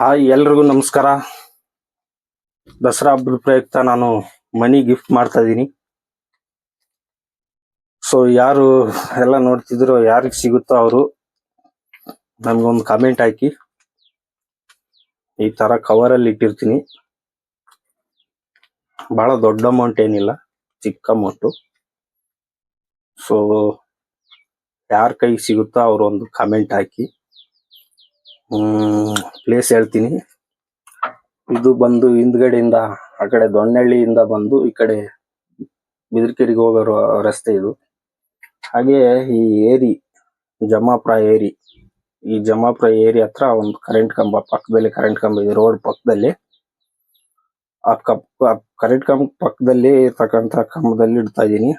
Hi, ಎಲ್ರಿಗೂ ನಮಸ್ಕಾರ. ದಸರಾ ಹಬ್ಬದ ಪ್ರಯುಕ್ತ ನಾನು ಮನಿ ಗಿಫ್ಟ್ ಮಾಡ್ತಾ ಇದ್ದೀನಿ. ಸೊ ಯಾರು ಎಲ್ಲ ನೋಡ್ತಿದ್ರು ಯಾರಿಗೆ ಸಿಗುತ್ತೋ ಅವರು ನನಗೊಂದು ಕಾಮೆಂಟ್ ಹಾಕಿ. ಈ ತರ ಕವರ್ ಅಲ್ಲಿ ಇಟ್ಟಿರ್ತೀನಿ. ಬಹಳ ದೊಡ್ಡ ಅಮೌಂಟ್ ಏನಿಲ್ಲ, ಚಿಕ್ಕ ಅಮೌಂಟು ಸೊ ಯಾರ ಕೈಗೆ ಸಿಗುತ್ತೋ ಅವರು ಒಂದು ಕಾಮೆಂಟ್ ಹಾಕಿ ಪ್ಲೇಸ್ ಹೇಳ್ತೀನಿ. ಇದು ಬಂದು ಹಿಂದ್ಗಡೆಯಿಂದ, ಆ ಕಡೆ ದೊಣ್ಣಳ್ಳಿಯಿಂದ ಬಂದು ಈ ಕಡೆ ಬಿದಿರ್ಕೆರೆಗೆ ಹೋಗೋ ರಸ್ತೆ ಇದು. ಹಾಗೆ ಈ ಏರಿ, ಜಮಾಪುರ ಏರಿ, ಈ ಜಮಾಪುರ ಏರಿ ಹತ್ರ ಒಂದು ಕರೆಂಟ್ ಕಂಬ, ಪಕ್ಕದಲ್ಲಿ ಕರೆಂಟ್ ಕಂಬ ಇದೆ ರೋಡ್ ಪಕ್ಕದಲ್ಲಿ. ಆ ಕಪ್ ಕರೆಂಟ್ ಕಂಬ ಪಕ್ಕದಲ್ಲಿ ಇರ್ತಕ್ಕಂಥ ಕಂಬದಲ್ಲಿ ಇಡ್ತಾ ಇದ್ದೀನಿ.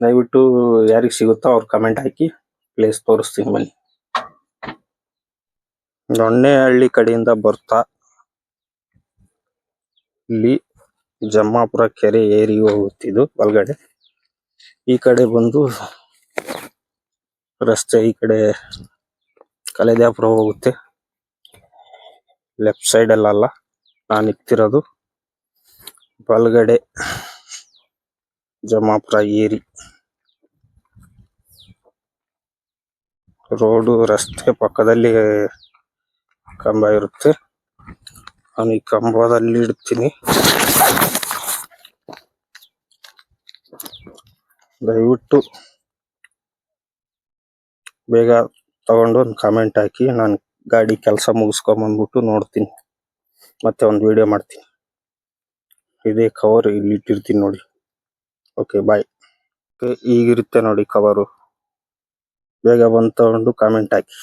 ದಯವಿಟ್ಟು ಯಾರಿಗೆ ಸಿಗುತ್ತೋ ಅವ್ರು ಕಮೆಂಟ್ ಹಾಕಿ ಪ್ಲೇಸ್ ತೋರಿಸ್ತೀನಿ ಬನ್ನಿ. ದೊಣ್ಣೆಹಳ್ಳಿ ಕಡೆಯಿಂದ ಬರ್ತಾ ಇಲ್ಲಿ ಜಮ್ಮಾಪುರ ಕೆರೆ ಏರಿ ಹೋಗುತ್ತಿದ್ದು ಒಳಗಡೆ ಈ ಕಡೆ ಬಂದು ರಸ್ತೆ ಈ ಕಡೆ ಕಲೆದ್ಯಾಪುರ ಹೋಗುತ್ತೆ. ಲೆಫ್ಟ್ ಸೈಡ್ ಅಲ್ಲ, ನಾನು ನಿಂತಿರೋದು ಬಲಗಡೆ ಜಮಾಪುರ ಏರಿ. ರೋಡು ರಸ್ತೆ ಪಕ್ಕದಲ್ಲಿ ಕಂಬ ಇರುತ್ತೆ. ನಾನು ಈ ಕಂಬದಲ್ಲಿ ಇಡ್ತೀನಿ. ದಯವಿಟ್ಟು ಬೇಗ ತಗೊಂಡು ಒಂದು ಕಾಮೆಂಟ್ ಹಾಕಿ. ನಾನು ಗಾಡಿ ಕೆಲಸ ಮುಗಿಸ್ಕೊಂಬಂದ್ಬಿಟ್ಟು ನೋಡ್ತೀನಿ. ಮತ್ತೆ ಒಂದು ವಿಡಿಯೋ ಮಾಡ್ತೀನಿ. ಇದೇ ಕವರ್ ಇಲ್ಲಿ ಇಟ್ಟಿರ್ತೀನಿ ನೋಡಿ. ಓಕೆ ಬಾಯ್ ಈಗಿರುತ್ತೆ ನೋಡಿ ಕವರು ಬೇಗ ಬಂದು ತಗೊಂಡು ಕಾಮೆಂಟ್ ಹಾಕಿ.